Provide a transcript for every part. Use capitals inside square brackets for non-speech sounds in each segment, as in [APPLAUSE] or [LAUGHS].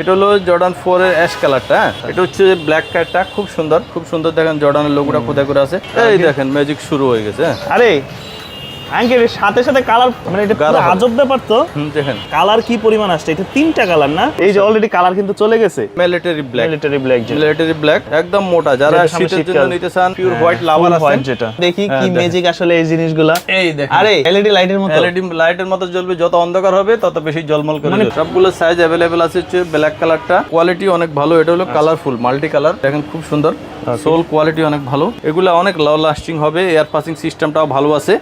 এটা হলো Jordan four এর অ্যাশ কালারটা এটা হচ্ছে ব্ল্যাক কালারটা খুব সুন্দর খুব সুন্দর দেখেন জর্ডানের লোকটা কোথায় করে আছে। এই দেখেন ম্যাজিক শুরু হয়ে গেছে হ্যাঁ? আরে আঙ্কেল এর সাথে সাথে কালার মানে এটা পুরো আজব ব্যাপার তো। দেখেন। কালার কি পরিমাণ আসছে? এটা তিনটা কালার না? এই যে অলরেডি কালার কিন্তু চলে গেছে। Military black military black military black একদম মোটা। যারা শীতের জন্য নিতে চান পিওর হোয়াইট লাভার আছে যেটা। দেখি হ্যাঁ, কি ম্যাজিক আসলে এই জিনিসগুলা। এই দেখেন। আরে এলইডি লাইটের মতো। এলইডি লাইটের মতো জ্বলবে যত অন্ধকার হবে তত বেশি জলমল করে মানে- সবগুলো সাইজ অ্যাভেলেবেল আছে হচ্ছে ব্ল্যাক কালারটা কোয়ালিটি অনেক ভালো এটা হলো। কালারফুল মাল্টি কালার দেখেন খুব সুন্দর। সোল কোয়ালিটি অনেক ভালো। এগুলো অনেক লং লাস্টিং হবে এয়ার পাসিং সিস্টেমটাও ভালো আছে।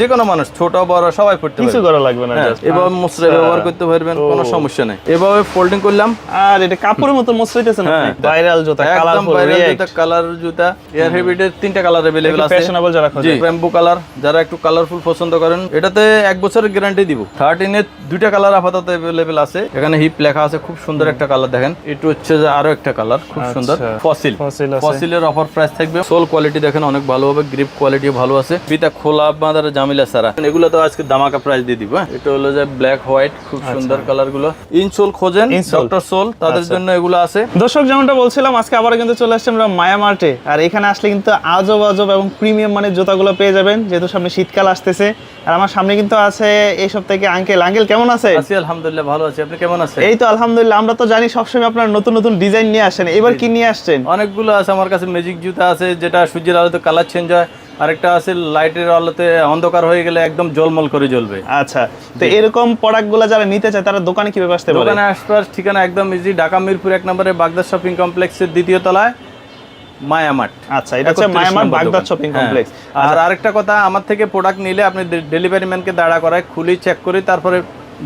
যে কোনো মানুষ ছোট বড় সবাই পড়তে কিছু পারবে করা লাগবে না হ্যাঁ, just। এভাবে মুসরে আচ্ছা। ব্যবহার করতে পারবেন কোনো সমস্যা নেই এভাবে ফোল্ডিং করলাম আর এটা কাপড়ের মতো মসৃতেছে না হ্যাঁ। ভাইরাল জুতা একদম কালারফুল ভাইরাল রিয়েক্ট জুতা কালার জুতা এয়ার হেভিটের তিনটা কালার अवेलेबल আছে ফ্যাশনেবল যারা খোঁজে জি ব্যাম্বু কালার যারা একটু কালারফুল পছন্দ করেন এটাতে এক বছরের গ্যারান্টি দিব থার্টিন এর দুইটা কালার আপাতত অ্যাভেলেবেল আছে এখানে হিপ লেখা আছে খুব সুন্দর একটা কালার দেখেন এটু হচ্ছে যে আরো একটা কালার খুব সুন্দর আচ্ছা। ফসিল Fossil আছে। ফসিলের অফার প্রাইস থাকবে সোল কোয়ালিটি দেখেন অনেক ভালো হবে গ্রিপ কোয়ালিটি ভালো আছে ফিতা খোলা বাঁধার জামিলা সারা। এগুলো তো আজকে দামাকা প্রাইস দিয়ে দিব হ্যাঁ? এটা হলো যে ব্ল্যাক হোয়াইট খুব সুন্দর কালারগুলো। ইনসোল খোঁজেন ডক্টর সোল তাদের জন্য এগুলো আছে। দর্শক যেমনটা বলছিলাম আজকে আবার কিন্তু চলে আসছি আমরা মায়া মার্টে। আর এখানে আসলে কিন্তু আজব আজব এবং প্রিমিয়াম মানের জুতাগুলো পেয়ে যাবেন যেহেতু সামনে শীতকাল আসতেছে। আর আমার সামনে কিন্তু আছে এই সপ্তাহে আঙ্কেল আঙ্কেল কেমন আছে? আছি আলহামদুলিল্লাহ ভালো আছি। আপনি কেমন আছেন? এই তো আলহামদুলিল্লাহ আমরা তো জানি সবসময় আপনার নতুন নতুন ডিজাইন নিয়ে আসেন। এবার কি নিয়ে আসছেন? অনেকগুলো আছে আমার কাছে ম্যাজিক জুতা আছে যেটা সূর্যের আলোতে কালার চেঞ্জ হয়। আরেকটা আছে লাইটের আলোতে অন্ধকার হয়ে গেলে একদম জলমল করে জ্বলবে। আচ্ছা তো এরকম প্রোডাক্টগুলো যারা নিতে চায় তারা দোকানে কীভাবে আসতে পারে? দোকানে আসবার ঠিকানা একদম ইজি ঢাকা মিরপুর এক নম্বরে বাগদা শপিং কমপ্লেক্সের দ্বিতীয় তলায় মায়ামাট আচ্ছা এটা হচ্ছে 31 মায়ামার নম্বর বাগদাদ দোকান। শপিং হ্যাঁ। কমপ্লেক্স আর আরেকটা কথা আমার থেকে প্রোডাক্ট নিলে আপনি ডেলিভারি ম্যানকে দাঁড়া করায় খুলি চেক করি তারপরে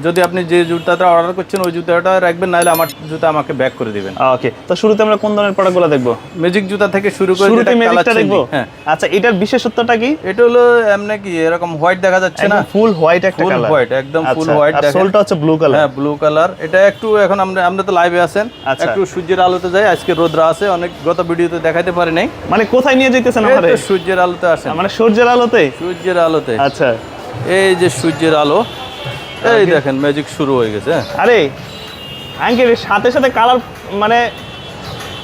যদি আপনি যে জুতাটা অর্ডার করছেন ওই জুতাটা রাখবেন নাহলে আমার জুতা আমাকে ব্যাক করে দিবেন। ওকে তো শুরুতে আমরা কোন ধরনের প্রোডাক্টগুলো দেখব? ম্যাজিক জুতা থেকে শুরু করে শুরুতে ম্যাজিকটা দেখব? হ্যাঁ। আচ্ছা এটার বিশেষত্বটা কি? এটা হলো এমনি কি এরকম হোয়াইট দেখা যাচ্ছে না? ফুল হোয়াইট একটা কালার ফুল হোয়াইট একদম ফুল হোয়াইট আর সোলটা হচ্ছে ব্লু কালার হ্যাঁ ব্লু কালার এটা একটু এখন আমরা আমরা তো লাইভে আছেন। আচ্ছা। একটু সূর্যের আলোতে যাই আজকে রোদ্রা আছে অনেক গত ভিডিওতে দেখাইতে পারি নাই। মানে কোথায় নিয়ে যেতেছেন আমারে সূর্যের আলোতে আসেন। মানে সূর্যের আলোতে? সূর্যের আলোতে। আচ্ছা। এই যে সূর্যের আলো। এই দেখেন ম্যাজিক শুরু হয়ে গেছে হ্যাঁ। আরে আঙ্কেল সাথে সাথে কালার মানে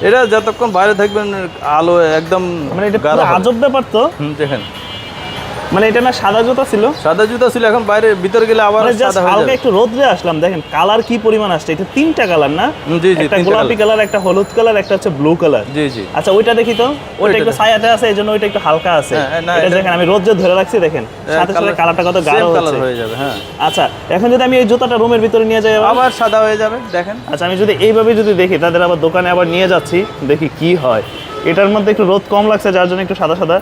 এটা যতক্ষণ বাইরে থাকবেন আলো একদম মানে এটা আজব ব্যাপার তো। দেখেন। মানে এটা না সাদা জুতা ছিল। সাদা জুতা ছিল এখন বাইরে ভিতরে গেলে আবার মানে সাদা হয়ে যাবে। একটু রোদ্রে আসলাম দেখেন কালার কি পরিমাণ আসছে এটা তিনটা কালার না? জি জি একটা গোলাপি কালার। একটা হলুদ কালার একটা হচ্ছে ব্লু কালার। জি জি। আচ্ছা ওইটা দেখি তো ওইটা একটু ছায়াতে আছে এই জন্য ওইটা একটু হালকা আছে। হ্যাঁ, এটা এটা- দেখেন আমি রোদ যে ধরে রাখছি দেখেন। সাথে সাথে কালারটা কত গাঢ় হচ্ছে। হয়ে যাবে হ্যাঁ। আচ্ছা এখন যদি আমি এই জুতাটা রুমের ভিতরে নিয়ে যাই আবার? আবার সাদা হয়ে যাবে দেখেন। আচ্ছা আমি যদি এইভাবে যদি দেখি তাদের আবার দোকানে আবার নিয়ে যাচ্ছি দেখি কি হয়। এটার মধ্যে একটু রোদ কম লাগছে যার জন্য একটু সাদা সাদা।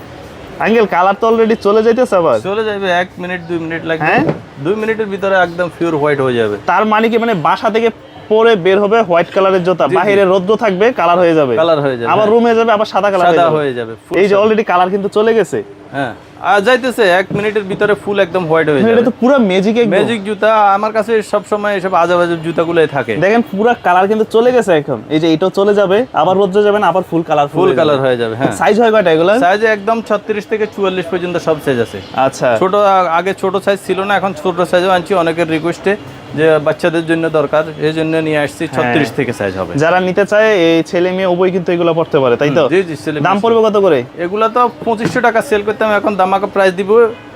আঙ্কেল কালার তো অলরেডি চলে যাইতেছে আবার। চলে যাবে এক মিনিট দুই মিনিট লাগবে। হ্যাঁ? দুই মিনিটের ভিতরে একদম পিওর হোয়াইট হয়ে যাবে। তার মানে কি মানে বাসা থেকে পরে বের হবে হোয়াইট কালারের জুতা। বাইরে রোদ্র থাকবে কালার হয়ে যাবে। কালার হয়ে যাবে আবার হ্যাঁ। রুমে যাবে আবার সাদা কালার হয়ে হয়ে যাবে এই যে অলরেডি কালার কিন্তু চলে গেছে। হ্যাঁ। আর যাইতেছে এক মিনিটের ভিতরে ফুল একদম হোয়াইট হয়ে এটা তো পুরো ম্যাজিক একদম। ম্যাজিক জুতা আমার কাছে সব সময় এসব আজব আজব জুতাগুলোই থাকে। দেখেন পুরো কালার কিন্তু চলে গেছে এখন। এই যে এটাও চলে যাবে আবার রোদ্রে যাবে না আবার ফুল কালার ফুল কালার হয়ে যাবে হ্যাঁ। সাইজ হয় কয়টা এগুলো? সাইজে একদম ছত্রিশ থেকে চুয়াল্লিশ পর্যন্ত সব সাইজ আছে। আচ্ছা। ছোট আগে ছোট সাইজ ছিল না এখন ছোট সাইজও আনছি অনেকের রিকোয়েস্টে যে বাচ্চাদের জন্য দরকার এই জন্য নিয়ে আসছি হ্যাঁ। ছত্রিশ থেকে সাইজ হবে। যারা নিতে চায় এই ছেলে মেয়ে উভয় কিন্তু এগুলো পড়তে পারে তাই তো? জি জি ছেলে- দাম পড়বে কত করে? এগুলো তো পঁচিশশো টাকা সেল করতাম এখন দামাকা প্রাইস দিব।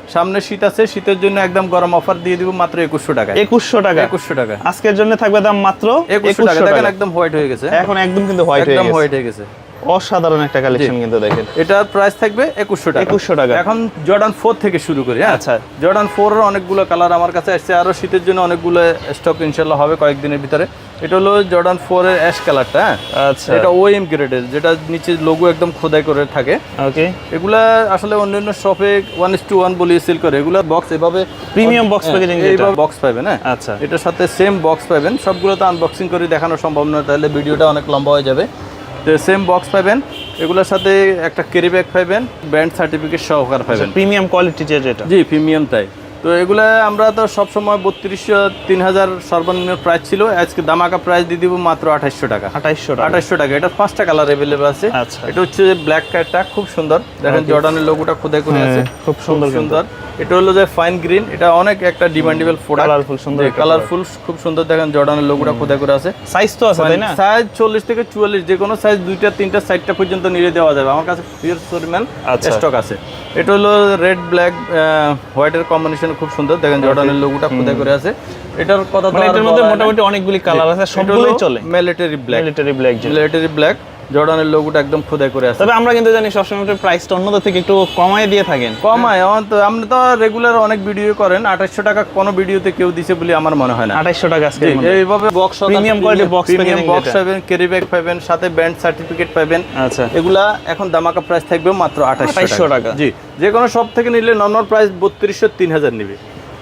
সামনে শীত আছে শীতের জন্য একদম গরম অফার দিয়ে দিব মাত্র একুশশো টাকা একুশশো টাকা? একুশশো টাকা। আজকের জন্য থাকবে দাম মাত্র একুশশো টাকা দেখেন একদম হোয়াইট হয়ে গেছে। এখন একদম কিন্তু হোয়াইট হয়ে একদম হোয়াইট হয়ে গেছে। অসাধারণ একটা কালেকশন কিন্তু দেখেন। এটার প্রাইস থাকবে একুশশো টাকা। 2100 টাকা। এখন জর্ডান ফোর থেকে শুরু করি হ্যাঁ? আচ্ছা। জর্ডান ফোর অনেকগুলো কালার আমার কাছে আসছে আরও শীতের জন্য অনেকগুলো স্টক ইনশাল্লাহ হবে কয়েকদিনের ভিতরে। এটা হলো জর্ডান ফোর এর অ্যাশ কালারটা হ্যাঁ? আচ্ছা। এটা ওএম গ্রেডের যেটা নিচে লোগো একদম খোদাই করে থাকে। ওকে। এগুলা আসলে অন্যান্য শপে ওয়ান ইস টু ওয়ান বলি সেল করে। এগুলা বক্স এভাবে প্রিমিয়াম বক্স প্যাকেজিং এইভাবে বক্স পাবেন হ্যাঁ? আচ্ছা। এটার সাথে সেম বক্স পাবেন। সবগুলো তো আনবক্সিং করে দেখানো সম্ভব নয় তাহলে ভিডিওটা অনেক লম্বা হয়ে যাবে। সেম বক্স পাবেন এগুলোর সাথে একটা ক্যারি ব্যাগ পাবেন ব্র্যান্ড সার্টিফিকেট সহকার পাবেন প্রিমিয়াম কোয়ালিটি যেটা। জি প্রিমিয়াম তাই। তো এগুলা আমরা তো সবসময় বত্রিশশো তিন হাজার সর্বনিম্ন প্রাইস ছিল। আজকে দামাকা প্রাইস দিয়ে দিব মাত্র আঠাশশো টাকা। আঠাইশশো টাকা। আঠাশশো টাকা। এটা পাঁচটা কালার অ্যাভেলেবল আছে। আচ্ছা। এটা হচ্ছে যে ব্ল্যাক কার্ডটা খুব সুন্দর। দেখেন জর্ডানের লোগোটা খোদাই করে আছে। হ্যাঁ, খুব সুন্দর সুন্দর। এটা হলো যে ফাইন গ্রিন এটা অনেক একটা ডিমান্ডেবল প্রোডাক্ট Colourful, সুন্দর কালারফুল খুব সুন্দর। দেখেন জর্ডানের লোগোটা খোদাই করে আছে। সাইজ তো আছে তাই না? সাইজ চল্লিশ থেকে চুয়াল্লিশ যে কোনো সাইজ দুইটা তিনটা সাইডটা পর্যন্ত নিয়ে দেওয়া যাবে। আমার কাছে পরিমাণ আচ্ছা। স্টক আছে। এটা হলো রেড ব্ল্যাক হোয়াইটের কম্বিনেশন খুব সুন্দর। দেখেন জর্ডানের লোগোটা খোদাই করে আছে। এটার কথা মানে এটার মধ্যে মোটামুটি অনেকগুলি কালার আছে সবগুলোই চলে। Military black military black military black জর্ডানের লোগোটা একদম খোদাই করে আছে। তবে আমরা কিন্তু জানি সবসময় প্রাইসটা অন্যদের থেকে একটু কমায় দিয়ে থাকেন। কমায় আমার তো আপনি তো রেগুলার অনেক ভিডিও করেন আঠাশশো টাকা কোনো ভিডিওতে কেউ দিছে বলে আমার মনে হয় না। আঠাইশশো টাকা এইভাবে box Premium quality box premium box পাবেন ক্যারি ব্যাগ পাবেন সাথে ব্যান্ড সার্টিফিকেট পাবেন। আচ্ছা। এগুলা এখন দামাকা প্রাইস থাকবে মাত্র আঠাশশো টাকা। জি যে কোনো সব থেকে নিলে নর্মাল প্রাইস বত্রিশশো তিন হাজার নিবে।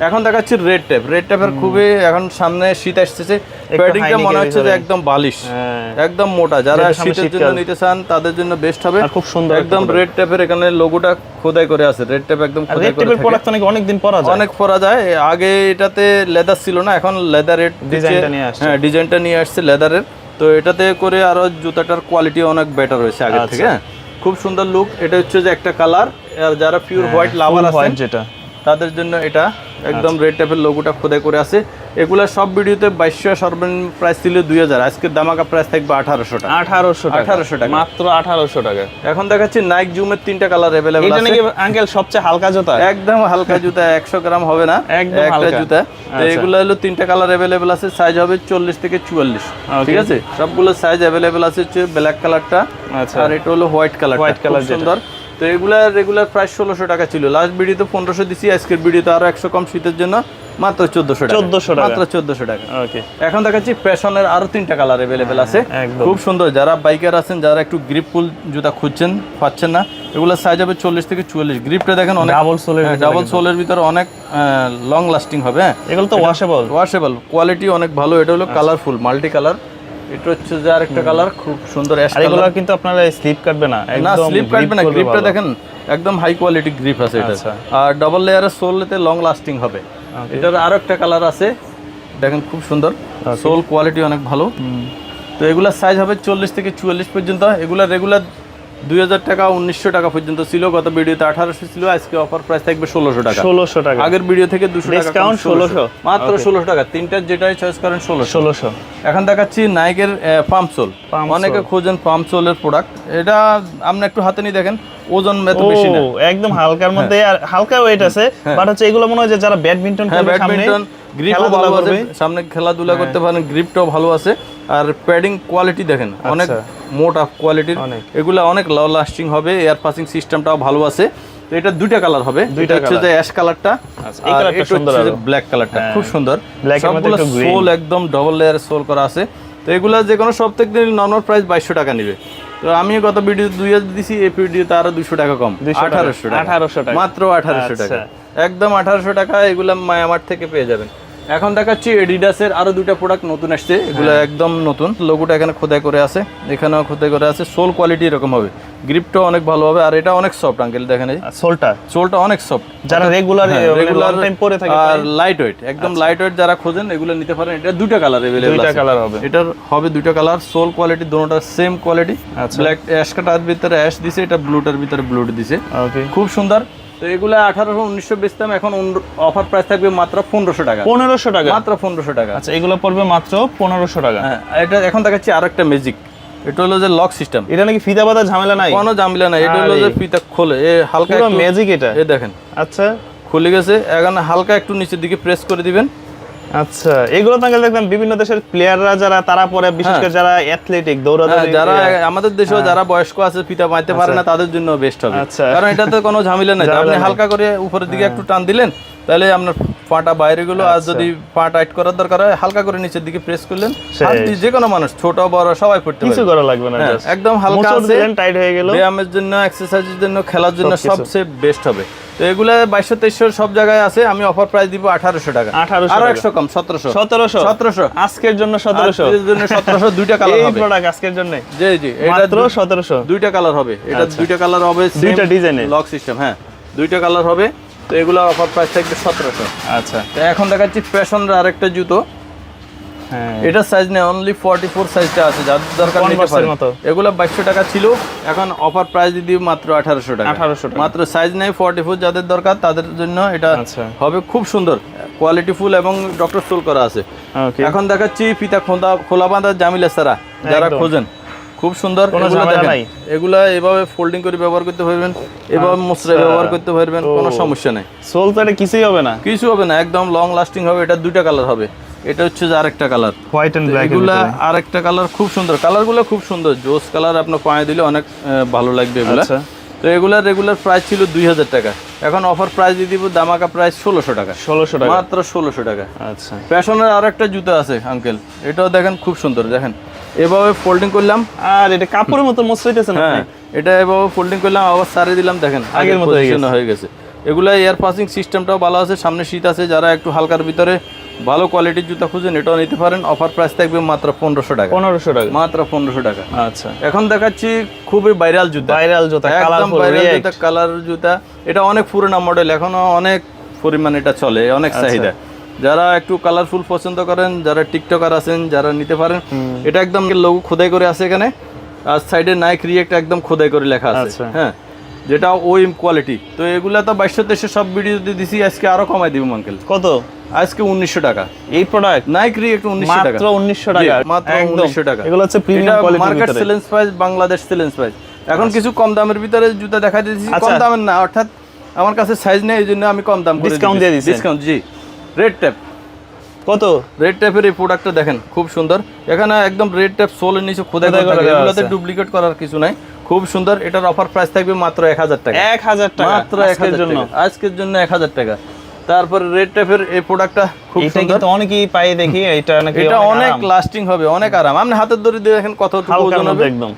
এখন দেখাচ্ছি রেড ট্যাপ রেড ট্যাপের খুবই এখন সামনে শীত আসতেছে। প্যাডিংটা মনে হচ্ছে যে একদম বালিশ। হ্যাঁ। একদম মোটা। যারা শীতের জন্য নিতে চান তাদের জন্য বেস্ট হবে। খুব সুন্দর একদম। রেড ট্যাপের এখানে লোগোটা খোদাই করে আছে। রেড ট্যাপ একদম খোদাই করে টেপের প্রোডাক্ট অনেক অনেকদিন পরা যায়। অনেক পরা যায়। আগে এটাতে লেদার ছিল না এখন লেদারের ডিজাইনটা নিয়ে আসছে। হ্যাঁ ডিজাইনটা নিয়ে আসছে লেদারের তো এটাতে করে আরও জুতাটার কোয়ালিটি অনেক বেটার হয়েছে আগের আচ্ছা। থেকে হ্যাঁ। খুব সুন্দর লুক এটা হচ্ছে যে একটা কালার আর যারা পিওর হোয়াইট লাভার আছে যেটা। তাদের জন্য এটা একদম রেড টাইপের লোগোটা খোদাই করে আছে। এগুলা সব ভিডিওতে বাইশশো সর্বনিম্ন প্রাইস ছিল দুই হাজার। আজকের দামাকা প্রাইস থাকবে আঠারোশো টাকা। আঠারোশো 1800 টাকা। মাত্র আঠারোশো টাকা। এখন দেখাচ্ছি নাইক জুমের তিনটা কালার অ্যাভেলেবেল আছে। নাকি আঙ্কেল সবচেয়ে হালকা জুতা? একদম হালকা [LAUGHS] জুতা একশো গ্রাম হবে না। একদম একটা হালকা। জুতা। তো আচ্ছা। এগুলো হলো তিনটা কালার অ্যাভেলেবেল আছে সাইজ হবে চল্লিশ থেকে চুয়াল্লিশ। ঠিক আছে? সবগুলো সাইজ অ্যাভেলেবেল আছে ব্ল্যাক কালারটা আচ্ছা। আর এটা হলো হোয়াইট কালার হোয়াইট কালার। সুন্দর। তো এগুলার রেগুলার প্রাইস ষোলোশো টাকা ছিল। লাস্ট ভিডিওতে পনেরোশো দিছি আজকের ভিডিওতে আরও একশো কম শীতের জন্য মাত্র চোদ্দশো 1400 টাকা। মাত্র চোদ্দশো টাকা। ওকে এখন দেখাচ্ছি প্যাশনের আরও তিনটা কালার অ্যাভেলেবেল আছে। খুব সুন্দর যারা বাইকার আছেন যারা একটু গ্রিপফুল জুতা খুঁজছেন পাচ্ছেন না এগুলো সাইজ হবে চল্লিশ থেকে চুয়াল্লিশ। গ্রিপটা দেখেন অনেক ডাবল সোলের ডাবল সোলের ভিতরে অনেক লং লাস্টিং হবে হ্যাঁ। এগুলো তো ওয়াশেবল ওয়াশেবল কোয়ালিটি অনেক ভালো এটা হলো কালারফুল মাল্টি কালার এটা হচ্ছে যে আরেকটা কালার খুব সুন্দর অ্যাশ এগুলো কিন্তু আপনারা স্লিপ কাটবে না না স্লিপ কাটবে না গ্রিপটা দেখেন একদম হাই কোয়ালিটি গ্রিপ আছে এটা। আচ্ছা। আর ডাবল লেয়ারের সোলেতে লং লাস্টিং হবে। এটার আরও একটা কালার আছে দেখেন খুব সুন্দর। সোল কোয়ালিটি অনেক ভালো। তো এগুলা সাইজ হবে চল্লিশ থেকে চুয়াল্লিশ পর্যন্ত। এগুলা রেগুলার দুই হাজার টাকা উনিশশো টাকা পর্যন্ত ছিল গত ভিডিওতে আঠারোশো ছিল আজকে অফার প্রাইস থাকবে ষোলোশো টাকা। ষোলোশো টাকা। আগের ভিডিও থেকে দুশো টাকা Discount 1600 মাত্র ষোলোশো টাকা তিনটার যেটাই চয়েস করেন ষোলোশো। ষোলোশো। এখন দেখাচ্ছি নাইকের পাম্প সোল Pump অনেকে খোঁজেন পাম্প সোলের প্রোডাক্ট এটা আপনি একটু হাতে নিয়ে দেখেন ওজন এত বেশি না। একদম হালকার মধ্যে আর হালকা ওয়েট আছে বাট হচ্ছে এগুলো মনে হয় যে যারা ব্যাডমিন্টন হ্যাঁ ব্যাডমিন্টন গ্রিপও ভালো আছে সামনে খেলাধুলা করতে পারেন গ্রিপটাও ভালো আছে। আর প্যাডিং কোয়ালিটি দেখেন অনেক মোটা কোয়ালিটির। এগুলা অনেক লং লাস্টিং হবে এয়ার পাসিং সিস্টেমটাও ভালো আছে। তো এটা দুইটা কালার হবে দুইটা হচ্ছে যে অ্যাশ কালারটা আচ্ছা, আর এটা হচ্ছে ব্ল্যাক কালারটা খুব সুন্দর। সবগুলো। সোল একদম ডবল লেয়ার সোল করা আছে। তো এগুলা যে কোনো প্রত্যেক দিন নর্মাল প্রাইস বাইশশো টাকা নেবে। তো আমি গত ভিডিও দুই হাজার দিছি এই ভিডিওতে আরও দুশো টাকা কম। 200 টাকা। আঠারোশো টাকা। 1800 টাকা। মাত্র আঠারোশো টাকা। আচ্ছা। একদম আঠারোশো টাকা এগুলা মায়ামার থেকে পেয়ে যাবেন। এখন দেখাচ্ছি এডিডাসের আরো দুইটা প্রোডাক্ট নতুন আসছে এগুলো হ্যাঁ। একদম নতুন লোগোটা এখানে খোদাই করে আছে এখানেও খোদাই করে আছে সোল কোয়ালিটি এরকম হবে গ্রিপটাও অনেক ভালো হবে আর এটা অনেক সফট আঙ্কেল দেখেন এই আর সোলটা সোলটা অনেক সফট যারা রেগুলার রেগুলার টাইম পরে থাকে আর লাইট ওয়েট একদম লাইট ওয়েট যারা খোঁজেন এগুলো নিতে পারেন এটা দুইটা কালার अवेलेबल দুইটা কালার হবে এটার হবে দুইটা কালার সোল কোয়ালিটি দুটোটা সেম কোয়ালিটি আচ্ছা। ব্ল্যাক অ্যাশ কাটার ভিতরে অ্যাশ দিছে এটা ব্লুটার ভিতরে ব্লু দিছে ওকে খুব সুন্দর তো এগুলো আঠারোশো উনিশশো বেচতাম এখন অফার প্রাইস থাকবে মাত্র পনেরোশো টাকা। পনেরোশো টাকা? মাত্র পনেরোশো টাকা। আচ্ছা এগুলো পড়বে মাত্র পনেরোশো টাকা। হ্যাঁ এটা এখন দেখাচ্ছি আরও একটা ম্যাজিক এটা হলো যে লক সিস্টেম এটা নাকি ফিতা বাঁধা ঝামেলা নাই? কোনো ঝামেলা নাই এটা হলো যে। ফিতা খোলে এ হালকা ম্যাজিক এটা? এ দেখেন। আচ্ছা। খুলে গেছে এখন হালকা একটু নিচের দিকে প্রেস করে দিবেন। আচ্ছা এগুলো তো দেখলাম বিভিন্ন দেশের প্লেয়াররা যারা তারা পরে বিশেষ করে যারা অ্যাথলেটিক হ্যাঁ, দৌড়াদৌড়ি যারা আমাদের দেশেও যারা বয়স্ক আছে ফিতা মারতে পারে না তাদের জন্য বেস্ট হবে। আচ্ছা। কারণ এটাতে কোনো ঝামেলা নাই। [LAUGHS] আপনি হালকা করে উপরের দিকে একটু টান দিলেন তাহলে আপনার পাটা বাইরে গেলো। আর যদি পা টাইট করার দরকার হয় হালকা করে নিচের দিকে প্রেস করলেন। যে কোনো মানুষ ছোট বড় সবাই পড়তে কিছু করা লাগবে না হ্যাঁ, একদম হালকা টাইট হয়ে গেল। ব্যায়ামের জন্য এক্সারসাইজের জন্য খেলার জন্য সবচেয়ে বেস্ট হবে। তো এগুলা বাইশশো তেইশশো সব জায়গায় আছে। আমি অফার প্রাইস দিব আঠারোশো টাকা। 1800 আরও একশো কম সতেরোশো। সতেরোশো? সতেরোশো। আজকের জন্য সতেরোশো? জন্য সতেরোশো দুইটা কালার হবে। প্রোডাক্ট আজকের জন্য? জি জি এটা সতেরোশো? দুইটা কালার হবে। এটা দুইটা কালার হবে আচ্ছা। দুইটা ডিজাইনের লক সিস্টেম হ্যাঁ। দুইটা কালার হবে। তো এগুলোর অফার প্রাইস থাকবে সতেরোশো। আচ্ছা। তো এখন দেখাচ্ছি ফ্যাশনের আরেকটা জুতো। এটা সাইজ নেই অনলি ফর্টি ফোর সাইজটা আছে যার দরকার নিতে। মতো। এগুলো বাইশশো টাকা ছিল এখন অফার প্রাইস দিয়ে মাত্র আঠারোশো টাকা 1800 টাকা। মাত্র সাইজ নেই ফর্টি ফোর যাদের দরকার তাদের জন্য এটা আচ্ছা। হবে খুব সুন্দর কোয়ালিটি ফুল এবং ডক্টর সোল করা আছে এখন দেখাচ্ছি ফিতা খোলা খোলা বাঁধা জামিলা সারা যারা। খোঁজেন খুব সুন্দর এগুলো এভাবে ফোল্ডিং করে ব্যবহার করতে পারবেন এভাবে মুচড়ে আচ্ছা। ব্যবহার করতে পারবেন কোনো সমস্যা নেই সোল তো এটা কিছুই হবে না কিছু হবে না একদম লং লাস্টিং হবে এটা দুইটা কালার হবে এটা হচ্ছে যে আরেকটা কালার হোয়াইট এন্ড ব্ল্যাক এগুলা আরেকটা কালার খুব সুন্দর। কালারগুলো খুব সুন্দর। জোস কালার আপনার পায়ে দিলে অনেক ভালো লাগবে এগুলা। আচ্ছা। তো এগুলার রেগুলার প্রাইস ছিল দুই হাজার টাকা। এখন অফার প্রাইস দিয়ে দিব দামাকা প্রাইস ষোলোশো টাকা। ষোলোশো টাকা। মাত্র ষোলোশো টাকা। আচ্ছা। ফ্যাশনের আর একটা জুতো আছে আঙ্কেল এটাও দেখেন খুব সুন্দর দেখেন। এভাবে ফোল্ডিং করলাম। আর এটা কাপড়ের মতো মসৃতেছে না হ্যাঁ এটা এভাবে ফোল্ডিং করলাম আবার সারিয়ে দিলাম দেখেন। আগের মতো হয়ে হয়ে গেছে। এগুলা এয়ার পাসিং সিস্টেমটাও ভালো আছে সামনে শীত আছে যারা একটু হালকার ভিতরে ভালো কোয়ালিটির জুতা খুঁজেন এটাও নিতে পারেন। অফার প্রাইস থাকবে মাত্র পনেরোশো টাকা। পনেরোশো টাকা। মাত্র পনেরোশো টাকা। আচ্ছা। এখন দেখাচ্ছি খুবই ভাইরাল জুতা। ভাইরাল জুতা একদম ভাইরাল জুতা কালার জুতা। এটা অনেক পুরোনো মডেল এখনও অনেক পরিমাণ এটা চলে অনেক আচ্ছা। চাহিদা। যারা একটু কালারফুল পছন্দ করেন যারা টিকটকার আছেন যারা নিতে পারেন এটা একদম লোগো খোদাই করে আছে এখানে। আর সাইডে নাইক রিয়েক্ট একদম খোদাই করে লেখা আছে। আচ্ছা। হ্যাঁ। যেটা ওই কোয়ালিটি তো এগুলা তো বাইশশো তেইশশো সব ভিডিওতে দিছি আজকে আরও কমাই দিব আঙ্কেল কত? আজকে উনিশশো টাকা। এই প্রোডাক্ট নাইক রিয়েক্ট উনিশশো টাকা। মাত্র উনিশশো টাকা। মাত্র। 1900 টাকা। এগুলো হচ্ছে premium market selling price Bangladesh selling price এখন কিছু কম দামের ভিতরে জুতা দেখা দিয়েছি কম আচ্ছা। দামের না অর্থাৎ আমার কাছে সাইজ নেই এই জন্য আমি কম দাম ডিসকাউন্ট দিয়ে দিছেন। ডিসকাউন্ট জি। রেড ট্যাপ কত? রেড ট্যাপের এই প্রোডাক্টটা দেখেন খুব সুন্দর। এখানে একদম রেড ট্যাপ সোলের নিচে খোদাই করা এগুলোতে ডুপ্লিকেট করার কিছু নাই। খুব সুন্দর এটার অফার প্রাইস থাকবে মাত্র এক হাজার টাকা। এক হাজার টাকা। মাত্র এক হাজার জন্য। আজকের জন্য এক হাজার টাকা। তারপর রেড ফের এই প্রোডাক্টটা এটা কিন্তু অনেকেই পাই দেখি এটা নাকি এটা অনেক লাস্টিং হবে অনেক আরাম। আপনি হাতের দড়ি দিয়ে দেখেন কত ওজন হবে। একদম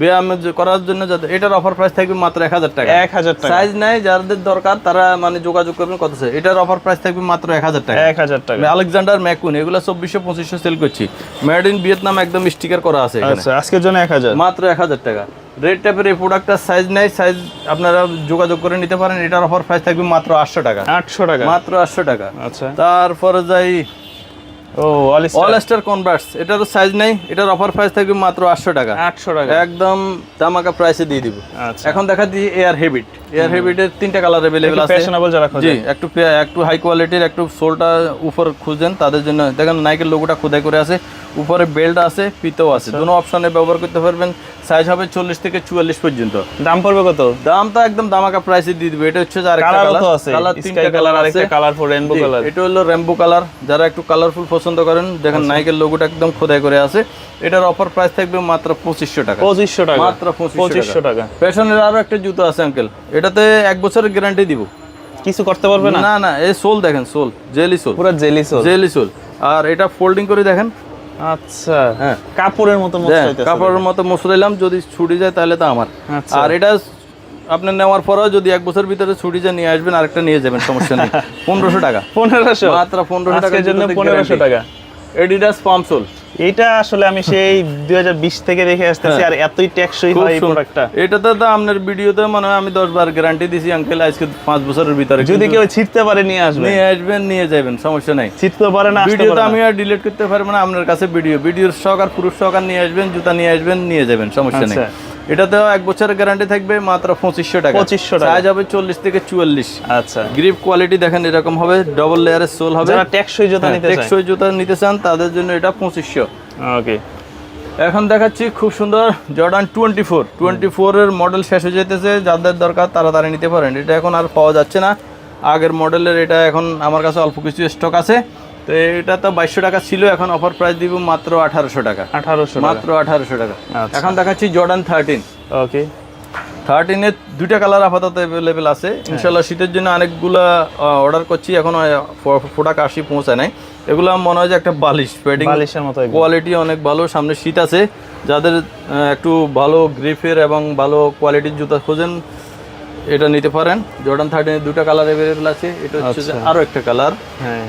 ব্যায়াম করার জন্য এটার অফার প্রাইস থাকবে মাত্র এক হাজার টাকা। এক হাজার টাকা। সাইজ নাই যাদের দরকার তারা মানে যোগাযোগ করবেন কত এটার অফার প্রাইস থাকবে মাত্র এক হাজার টাকা। এক হাজার টাকা। আলেকজান্ডার ম্যাকুন এগুলো চব্বিশশো পঁচিশশো সেল করছি। মেড ইন ভিয়েতনাম একদম স্টিকার করা আছে আচ্ছা আজকের জন্য এক হাজার। মাত্র এক হাজার টাকা। রেড ট্যাপের এই প্রোডাক্টটার সাইজ নেই সাইজ আপনারা যোগাযোগ করে নিতে পারেন। এটার অফার প্রাইস থাকবে মাত্র আটশো টাকা। আটশো টাকা। মাত্র আটশো টাকা। আচ্ছা। তারপরে যাই। ও এটারও সাইজ নেই এটার অফার প্রাইস থাকবে মাত্র আটশো টাকা। আটশো টাকা। একদম দামাকা প্রাইসে দিয়ে দিব। আচ্ছা। এখন দেখা দিই এয়ার হেবিট এয়ার হেবিটের তিনটা কালার অ্যাভেলেবেল আছে। ফ্যাশনেবল যারা খোঁজে জি একটু একটু হাই কোয়ালিটির একটু সোলটা উপর খুঁজেন তাদের জন্য। দেখেন নাইকের লোগোটা খোদাই করে আছে। উপরে বেল্ট আছে পিতেও আছে। আচ্ছা। দুটো অপশনে ব্যবহার করতে পারবেন। সাইজ হবে চল্লিশ থেকে চুয়াল্লিশ পর্যন্ত। দাম পড়বে কত? দাম তো একদম দামাকা প্রাইসে দিয়ে দিবে। এটা হচ্ছে আরেকটা কালারও কালার আছে। কালার তিনটা কালার আছে। কালারফুল রেনবো জি, কালার এটা হলো রেমবো কালার যারা একটু কালারফুল পছন্দ করেন দেখেন আচ্ছা। নাইকের লোগোটা একদম খোদাই করে আছে। এটার অফার প্রাইস থাকবে মাত্র পঁচিশশো টাকা। পঁচিশশো টাকা। মাত্র পঁচিশশো পঁচিশশো টাকা। ফ্যাশনের আরও একটা জুতো আছে আঙ্কেল এটাতে এক বছরের গ্যারান্টি দিব। কিছু করতে পারবে না? না না এই সোল দেখেন সোল জেলি সোল। পুরো জেলি সোল? Jelly sole. আর এটা ফোল্ডিং করে দেখেন। আচ্ছা হ্যাঁ। কাপড়ের মতো কাপড়ের মতো মুসরাইলাম যদি ছুটি যায় তাহলে তো আমার। আচ্ছা। আর এটা আপনি নেওয়ার পরেও যদি এক বছর ভিতরে ছুটি যায় নিয়ে আসবেন আরেকটা নিয়ে যাবেন সমস্যা নেই। [LAUGHS] পনেরোশো টাকা। পনেরোশো? মাত্র পনেরোশো টাকা আজকের জন্য পনেরোশো টাকা। এডিডাস পাম্প এইটা আসলে আমি সেই [LAUGHS] দুই হাজার বিশ থেকে দেখে আসতেছি আর এতই টেকসই হয় এই প্রোডাক্টটা এটাতে তো আপনার ভিডিওতে মনে হয় আমি দশ বার গ্যারান্টি দিছি আঙ্কেল আজকে পাঁচ বছরের ভিতরে। যদি কেউ ছিটতে পারে নিয়ে আসবে। নিয়ে আসবেন নিয়ে যাবেন সমস্যা নাই। ছিটতে পারে না ভিডিও তো আমি আর ডিলিট করতে পারব না আপনার কাছে ভিডিও ভিডিওর শখ আর পুরুষ আর নিয়ে আসবেন জুতা নিয়ে আসবেন নিয়ে যাবেন সমস্যা নেই। আচ্ছা। এটাতেও এক বছরের গ্যারান্টি থাকবে মাত্র পঁচিশশো টাকা। 2500 টাকা। সাইজ হবে চল্লিশ থেকে চুয়াল্লিশ। আচ্ছা। গ্রিপ কোয়ালিটি দেখেন এরকম হবে ডবল লেয়ারের সোল হবে। টেকসই জুতা হ্যাঁ, নিতে টেকসই জুতা নিতে চান তাদের জন্য এটা পঁচিশশো। ওকে এখন দেখাচ্ছি খুব সুন্দর জর্ডান টোয়েন্টি ফোর টোয়েন্টি ফোরের মডেল শেষ হয়ে যেতেছে যাদের দরকার তাড়াতাড়ি নিতে পারেন। এটা এখন আর পাওয়া যাচ্ছে না। আগের মডেলের এটা এখন আমার কাছে অল্প কিছু স্টক আছে। তো এটা তো বাইশশো টাকা ছিল এখন অফার প্রাইস দিব মাত্র আঠারোশো টাকা। আঠারোশো মাত্র আঠারোশো টাকা। আচ্ছা। এখন দেখাচ্ছি জর্ডান থার্টিন ওকে থার্টিনের দুইটা কালার আপাতত অ্যাভেলেবেল আছে। ইনশাল্লাহ শীতের জন্য অনেকগুলা অর্ডার করছি এখনও প্রোডাক্ট আসি পৌঁছায় নাই। এগুলো মনে হয় যে একটা বালিশ প্যাডিং বালিশের মতো। কোয়ালিটি অনেক ভালো সামনে শীত আছে। যাদের একটু ভালো গ্রিপের এবং ভালো কোয়ালিটির জুতা খোঁজেন এটা নিতে পারেন। জর্ডান থার্টিনের দুটা কালার অ্যাভেলেবেল আছে। এটা হচ্ছে আরও একটা কালার হ্যাঁ।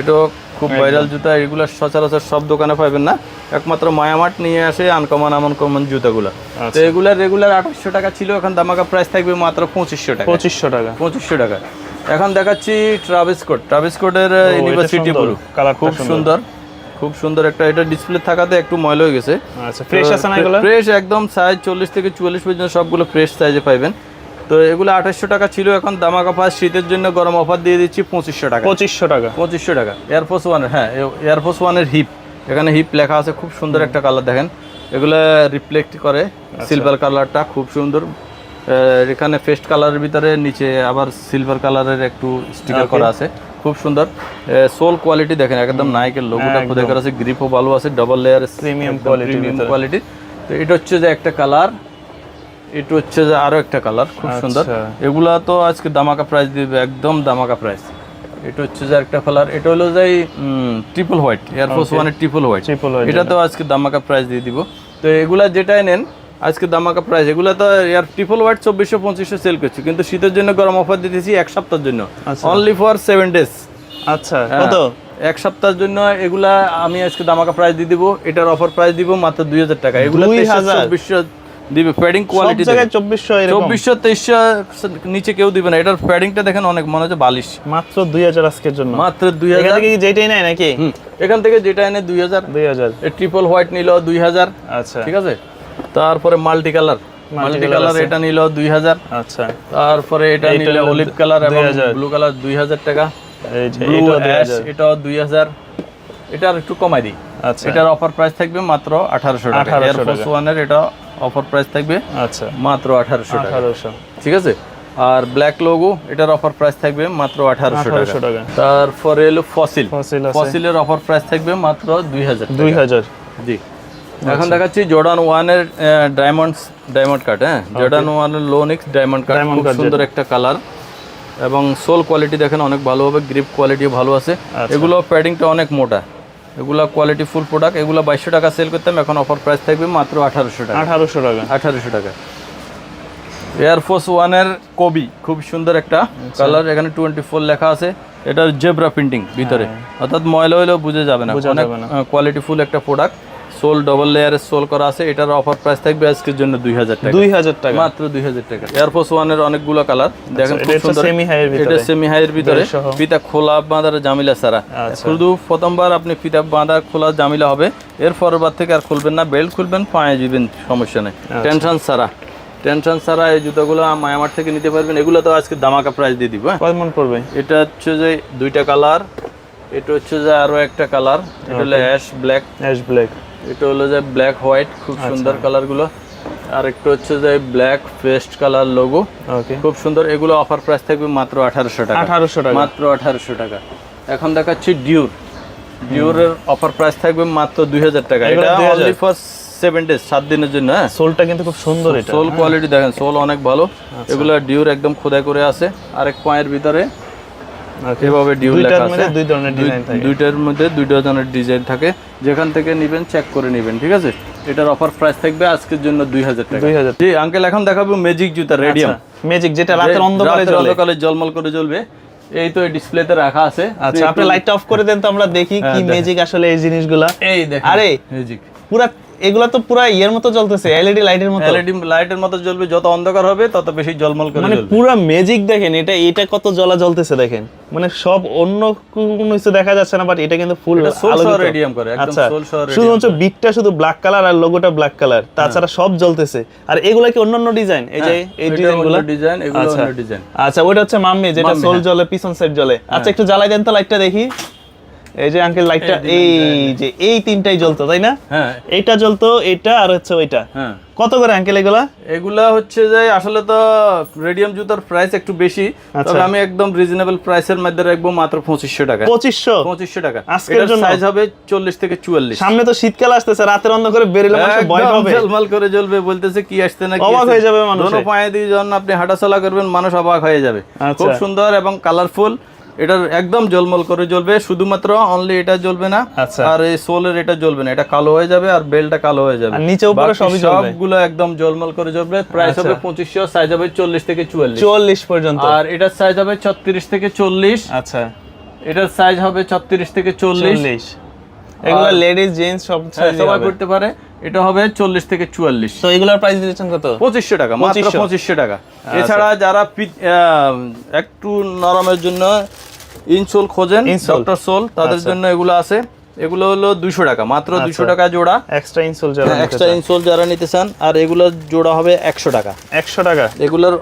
এটাও খুব ভাইরাল জুতা এগুলো সচরাচর সব দোকানে পাবেন না। একমাত্র মায়ামার্ট নিয়ে আসে আনকমন আনকমন জুতাগুলো। তো এগুলা রেগুলার আঠাশশো টাকা ছিল এখন দামাকা প্রাইস থাকবে মাত্র পঁচিশশো টাকা। পঁচিশশো টাকা। পঁচিশশো টাকা। এখন দেখাচ্ছি ট্রাভিস কোড ট্রাভিস কোডের ইউনিভার্সিটি ব্লু কালারটা খুব সুন্দর। খুব সুন্দর একটা এটা ডিসপ্লে থাকাতে একটু ময়লা হয়ে গেছে। আচ্ছা ফ্রেশ আছে না এগুলো? ফ্রেশ একদম সাইজ চল্লিশ থেকে চুয়াল্লিশ পর্যন্ত সবগুলো ফ্রেশ সাইজে পাইবেন। তো এগুলো আঠাশশো টাকা ছিল এখন দামাকা পাস শীতের জন্য গরম অফার দিয়ে দিচ্ছি পঁচিশশো টাকা। পঁচিশশো টাকা। পঁচিশশো টাকা। এয়ারফোর্স ওয়ানের হ্যাঁ এয়ারফোর্স ওয়ানের হিপ এখানে হিপ লেখা আছে খুব সুন্দর একটা কালার দেখেন। এগুলো রিফ্লেক্ট করে আচ্ছা। সিলভার কালারটা খুব সুন্দর। এখানে ফেস্ট কালারের ভিতরে নিচে আবার সিলভার কালারের একটু স্টিকার করা আছে। খুব সুন্দর। সোল কোয়ালিটি দেখেন একদম নাইকের লোগোটা খোদাই করা আছে গ্রিপও ভালো আছে ডাবল লেয়ার প্রিমিয়াম ভিতরে। কোয়ালিটি তো এটা হচ্ছে যে একটা কালার এটা হচ্ছে যে আরও একটা কালার খুব সুন্দর। আচ্ছা। এগুলা তো আজকে দামাকা প্রাইস দিবে একদম দামাকা প্রাইস এটা হচ্ছে যে একটা কালার এটা হলো যে ট্রিপল হোয়াইট এয়ারফোর্স ওয়ানের ট্রিপল হোয়াইট এটা তো আজকে দামাকা প্রাইস দিয়ে দিব। তো এগুলা যেটাই নেন আজকে দামাকা প্রাইস এগুলা তো এয়ার ট্রিপল হোয়াইট চব্বিশশো পঁচিশশো সেল করছি কিন্তু শীতের জন্য গরম অফার দিতেছি এক সপ্তাহের জন্য। আচ্ছা। অনলি ফর সেভেন ডেজ আচ্ছা কত? এক সপ্তাহের জন্য এগুলা আমি আজকে দামাকা প্রাইস দিয়ে দিব এটার অফার প্রাইস দিব মাত্র দুই হাজার টাকা। এগুলো 2000 চব্বিশশো দিবে প্যাডিং কোয়ালিটি এরকম। নিচে কেউ দিবে না। এটার প্যাডিংটা দেখেন অনেক মনে হচ্ছে বালিশ। মাত্র দুই হাজার আজকের জন্য। মাত্র এখান থেকে যেটাই নাই নাকি? এখান থেকে যেটা এনে দুই হাজার। দুই হাজার। ট্রিপল হোয়াইট নিল দুই হাজার। আচ্ছা। ঠিক আছে? তারপরে মাল্টি কালার মাল্টি কালার এটা নিল দুই হাজার। আচ্ছা। তারপরে এটা নিল অলিভ কালার এবং ব্লু কালার দুই হাজার টাকা। এটা আর একটু কমাই দিই। আচ্ছা। এটার অফার প্রাইস থাকবে মাত্র আঠারোশো টাকা। 1800 এয়ারফোর্স ওয়ানের এটা অফার প্রাইস থাকবে। আচ্ছা। মাত্র আঠারোশো টাকা। আঠারোশো। ঠিক আছে? আর ব্ল্যাক লোগো এটার অফার প্রাইস থাকবে মাত্র আঠারোশো টাকা। তারপরে এলো ফসিল। ফসিলের অফার প্রাইস থাকবে মাত্র দুই হাজার দুই হাজার। জি। এখন দেখাচ্ছি জর্ডান ওয়ানের ডায়মন্ডস ডায়মন্ড কাট হ্যাঁ? জর্ডান ওয়ানের লোনিক্স ডায়মন্ড কাট খুব সুন্দর একটা কালার এবং সোল কোয়ালিটি দেখেন অনেক ভালো হবে গ্রিপ কোয়ালিটি ভালো আছে। আচ্ছা। এগুলো প্যাডিংটা অনেক মোটা। এগুলা কোয়ালিটি ফুল প্রোডাক্ট এগুলো বাইশশো টাকা সেল করতাম এখন অফার প্রাইস থাকবে মাত্র আঠারোশো টাকা আঠারোশো টাকা আঠারোশো টাকা এয়ারফোর্স ওয়ানের কবি খুব সুন্দর একটা আচ্ছা। কালার এখানে টোয়েন্টি ফোর লেখা আছে এটা জেব্রা প্রিন্টিং ভিতরে অর্থাৎ ময়লা হইলেও বুঝে যাবে না হ্যাঁ। বোঝা অনেক যাবে না। কোয়ালিটি ফুল একটা প্রোডাক্ট সোল ডবল লেয়ারের সোল করা আছে। এটার অফার প্রাইস থাকবে আজকের জন্য দুই হাজার টাকা। দুই হাজার টাকা। মাত্র দুই হাজার টাকা। এয়ারফোর্স ওয়ানের অনেকগুলো কালার দেখেন সুন্দর। semi high এর ভিতরে। এটা সেমি হাইয়ের ভিতরে। বেল সহ। ফিতা খোলা বাঁধার জামিলা ছাড়া। আচ্ছা। শুধু প্রথমবার আপনি ফিতা বাঁধা খোলা জামিলা হবে। এর পরের বার থেকে আর খুলবেন না। বেল্ট খুলবেন পায়ে যাবেন সমস্যা নেই। আচ্ছা। টেনশন ছাড়া। টেনশন ছাড়া এই জুতোগুলো মায়ামার থেকে নিতে পারবেন। এগুলো তো আজকে দামাকা প্রাইস দিয়ে দিব হ্যাঁ? কত মন পড়বে? এটা হচ্ছে যে দুইটা কালার এটা হচ্ছে যে আরও একটা কালার এটা হলো অ্যাশ ব্ল্যাক অ্যাশ ব্ল্যাক এটা হলো যে ব্ল্যাক হোয়াইট খুব আচ্ছা। সুন্দর কালারগুলো আর একটু হচ্ছে যে black paste colour logo okay খুব সুন্দর এগুলো অফার প্রাইস থাকবে মাত্র আঠারোশো টাকা। আঠারোশো টাকা। মাত্র আঠারোশো টাকা। এখন দেখাচ্ছি ডিউর ডিউরের অফার প্রাইস থাকবে মাত্র দুই হাজার টাকা। এটা 2000 অনলি ফর সেভেন ডেজ সাত দিনের জন্য হ্যাঁ? সোলটা কিন্তু খুব সুন্দর এটা। সোল কোয়ালিটি দেখেন সোল অনেক ভালো। এগুলো ডিউর একদম খোদাই করে আছে। আরেক পায়ের ভিতরে. এভাবে দুইটার লেখা আছে। দুই ধরনের ডিজাইন থাকে। দুইটার মধ্যে দুই ডজনের ডিজাইন থাকে। যেখান থেকে নেবেন চেক করে নেবেন ঠিক আছে? এটার অফার প্রাইস থাকবে আজকের জন্য দুই হাজার টাকা। দুই হাজার। জি আঙ্কেল এখন দেখাবো ম্যাজিক জুতা রেডিয়াম ম্যাজিক যেটা রাতের অন্ধকারে অন্ধকারে জলমল করে জ্বলবে এই তো ডিসপ্লেতে রাখা আছে। আচ্ছা আপনি লাইটটা অফ করে দেন তো আমরা দেখি কি ম্যাজিক আসলে এই জিনিসগুলা। এই দেখেন আরে! ম্যাজিক পুরা এগুলা তো পুরা ইয়ের মতো জ্বলতেছে এলইডি লাইটের মতো। এলইডি লাইটের মতো জ্বলবে যত অন্ধকার হবে তত বেশি জলমল করে মানে পুরা ম্যাজিক দেখেন এটা এটা কত জ্বলা জ্বলতেছে দেখেন। মানে সব অন্য কোনো কিছু দেখা যাচ্ছে না বাট এটা কিন্তু ফুল সহ radium করে, একদম আচ্ছা soul সহ radium শুধুমাত্র বিটটা শুধু ব্ল্যাক কালার আর লোগোটা ব্ল্যাক কালার তাছাড়া সব জ্বলতেছে। আর এগুলা কি অন্যান্য ডিজাইন এই যে এই ডিজাইনগুলো ডিজাইন এগুলো আচ্ছা। অন্য ডিজাইন আচ্ছা ওটা হচ্ছে মাম্মি যেটা সোল হ্যাঁ। জ্বলে পিছন সাইড জ্বলে। আচ্ছা একটু জ্বালাই দেন তো লাইটটা দেখি। এই যে আঙ্কেল লাইটটা এই যে এই তিনটাই জ্বলতো তাই না? হ্যাঁ। এইটা জ্বলতো এটা আর হচ্ছে ওইটা। হ্যাঁ। কত করে আঙ্কেল এগুলা? এগুলা হচ্ছে যে আসলে তো রেডিয়াম জুতার প্রাইস একটু বেশি আচ্ছা। তবে আমি একদম রিজনেবল প্রাইসের মধ্যে রাখব মাত্র টাকা। টাকা। আজকের জন্য? সাইজ হবে চল্লিশ থেকে চুয়াল্লিশ। সামনে তো শীতকাল আসতেছে রাতের অন্ধকারে বেরোলে মানুষ ভয় পাবে। ঝলমল করে জ্বলবে বলতেছে কি আসছে না অবাক হয়ে যাবে মানুষে। দোনো পায়ে দিয়ে যখন আপনি হাঁটাচলা করবেন মানুষ অবাক হয়ে যাবে। আচ্ছা। খুব সুন্দর এবং কালারফুল এটার একদম জলমল করে জ্বলবে শুধুমাত্র অনলি এটা জ্বলবে না আচ্ছা। আর এই সোলের এটা জ্বলবে না এটা কালো হয়ে যাবে আর বেলটা কালো হয়ে যাবে। নিচে উপরে সবই জ্বলবে। সবগুলো একদম জলমল করে জ্বলবে প্রাইস আচ্ছা। হবে পঁচিশশো সাইজ হবে চল্লিশ থেকে চুয়াল্লিশ। চল্লিশ পর্যন্ত। আর এটার সাইজ হবে ছত্রিশ থেকে চল্লিশ। আচ্ছা। এটার সাইজ হবে ছত্রিশ থেকে চল্লিশ। চল্লিশ। এগুলো লেডিস জেন্টস সব হ্যাঁ, সবাই করতে পারে এটা হবে চল্লিশ থেকে চুয়াল্লিশ। তো এগুলোর প্রাইস দিচ্ছেন কত? পঁচিশশো টাকা মাত্র 2500 পঁচিশশো টাকা। এছাড়া যারা একটু নরমের জন্য ইনসোল খোঁজেন ডক্টর সোল তাদের আচ্ছা। জন্য এগুলো আছে। এগুলো হলো দুইশো টাকা মাত্র দুইশো টাকা জোড়া। এক্সট্রা ইনসোল যারা এক্সট্রা ইনসোল যারা নিতে চান আর এগুলোর জোড়া হবে একশো টাকা। একশো টাকা। এগুলোর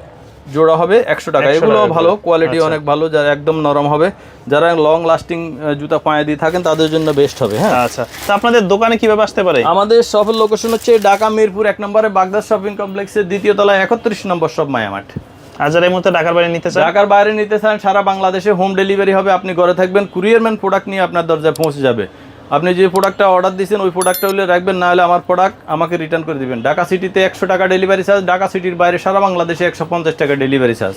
জোড়া হবে একশো টাকা। এগুলো ভালো কোয়ালিটি আচ্ছা। অনেক ভালো যারা একদম নরম হবে। যারা লং লাস্টিং জুতা পায়ে দিয়ে থাকেন তাদের জন্য বেস্ট হবে হ্যাঁ। আচ্ছা। তো আপনাদের দোকানে কীভাবে আসতে পারে? আমাদের শপের লোকেশন হচ্ছে ঢাকা মিরপুর এক নম্বরে বাগদাদ শপিং কমপ্লেক্সের দ্বিতীয় তলায় একত্রিশ নম্বর শপ মায়ামাঠ। আর যারা এই মুহূর্তে ঢাকার বাইরে নিতে চান? ঢাকার বাইরে নিতে চান, সারা বাংলাদেশে হোম ডেলিভারি হবে। আপনি ঘরে থাকবেন কুরিয়ারম্যান প্রোডাক্ট নিয়ে আপনার দরজায় পৌঁছে যাবে। আপনি যে প্রোডাক্টটা অর্ডার দিয়েছেন ওই প্রোডাক্টটা হলে রাখবেন, না হলে আমার প্রোডাক্ট আমাকে রিটার্ন করে দিবেন। ঢাকা সিটিতে একশো টাকা ডেলিভারি চার্জ ঢাকা সিটির বাইরে সারা বাংলাদেশে একশো পঞ্চাশ টাকা ডেলিভারি চার্জ